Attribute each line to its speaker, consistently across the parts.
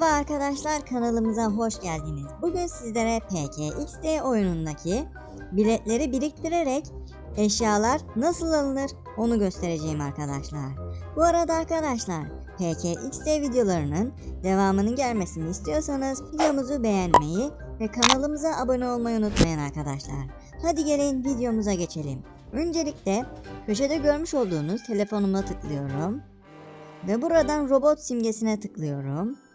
Speaker 1: Merhaba arkadaşlar kanalımıza hoş geldiniz. Bugün sizlere PKXD oyunundaki biletleri biriktirerek eşyalar nasıl alınır onu göstereceğim arkadaşlar. Bu arada arkadaşlar PKXD videolarının devamının gelmesini istiyorsanız videomuzu beğenmeyi ve kanalımıza abone olmayı unutmayın arkadaşlar. Hadi gelin videomuza geçelim. Öncelikle köşede görmüş olduğunuz telefonuma tıklıyorum. Ve buradan robot simgesine tıklıyorum.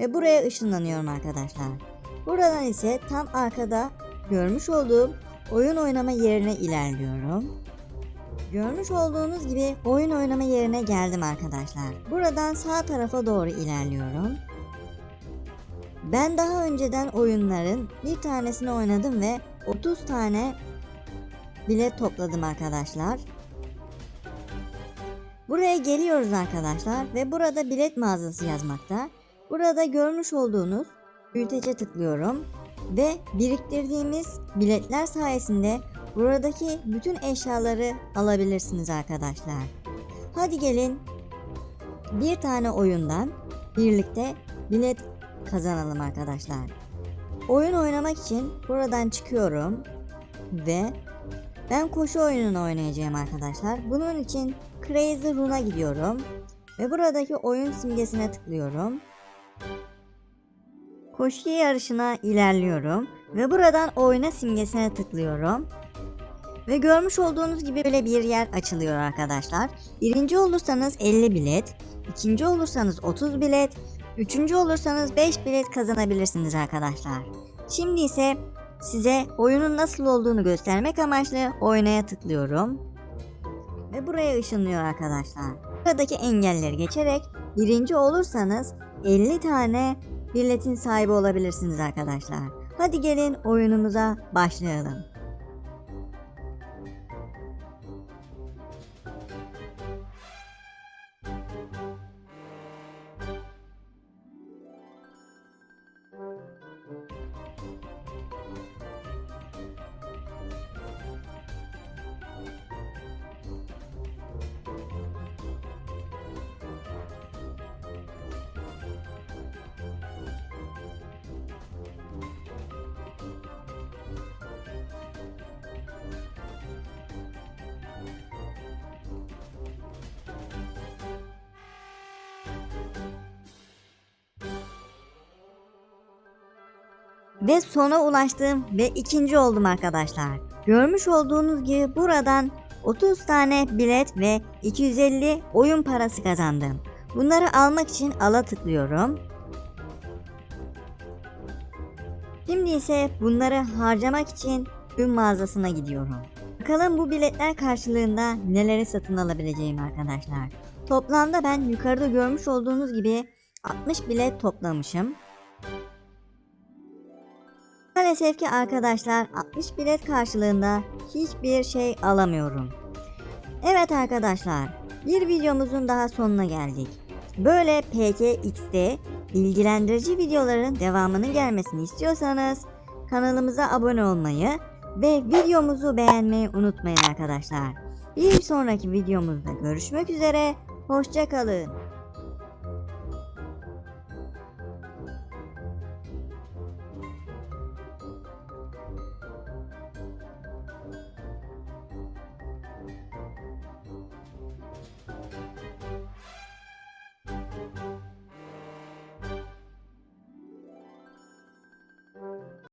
Speaker 1: Ve buraya ışınlanıyorum arkadaşlar. Buradan ise tam arkada görmüş olduğum oyun oynama yerine ilerliyorum. Görmüş olduğunuz gibi oyun oynama yerine geldim arkadaşlar. Buradan sağ tarafa doğru ilerliyorum. Ben daha önceden oyunların bir tanesini oynadım ve 30 tane bilet topladım arkadaşlar. Buraya geliyoruz arkadaşlar ve burada bilet mağazası yazmakta. Burada görmüş olduğunuz büyütece tıklıyorum ve biriktirdiğimiz biletler sayesinde buradaki bütün eşyaları alabilirsiniz arkadaşlar. Hadi gelin bir tane oyundan birlikte bilet kazanalım arkadaşlar. Oyun oynamak için buradan çıkıyorum ve ben koşu oyununu oynayacağım arkadaşlar. Bunun için Crazy Run'a gidiyorum ve buradaki oyun simgesine tıklıyorum. Koşu yarışına ilerliyorum ve buradan oyna simgesine tıklıyorum. Ve görmüş olduğunuz gibi böyle bir yer açılıyor arkadaşlar. Birinci olursanız 50 bilet, ikinci olursanız 30 bilet, üçüncü olursanız 5 bilet kazanabilirsiniz arkadaşlar. Şimdi ise size oyunun nasıl olduğunu göstermek amaçlı oynaya tıklıyorum. Ve buraya ışınlıyor arkadaşlar. Buradaki engelleri geçerek birinci olursanız 50 tane biletin sahibi olabilirsiniz arkadaşlar. Hadi gelin oyunumuza başlayalım. Ve sona ulaştım ve ikinci oldum arkadaşlar. Görmüş olduğunuz gibi buradan 30 tane bilet ve 250 oyun parası kazandım. Bunları almak için ala tıklıyorum. Şimdi ise bunları harcamak için ürün mağazasına gidiyorum. Bakalım bu biletler karşılığında neleri satın alabileceğim arkadaşlar. Toplamda ben yukarıda görmüş olduğunuz gibi 60 bilet toplamışım. Maalesef ki arkadaşlar 60 bilet karşılığında hiçbir şey alamıyorum. Evet arkadaşlar bir videomuzun daha sonuna geldik. Böyle PKX'de bilgilendirici videoların devamının gelmesini istiyorsanız kanalımıza abone olmayı ve videomuzu beğenmeyi unutmayın arkadaşlar. Bir sonraki videomuzda görüşmek üzere. Hoşçakalın.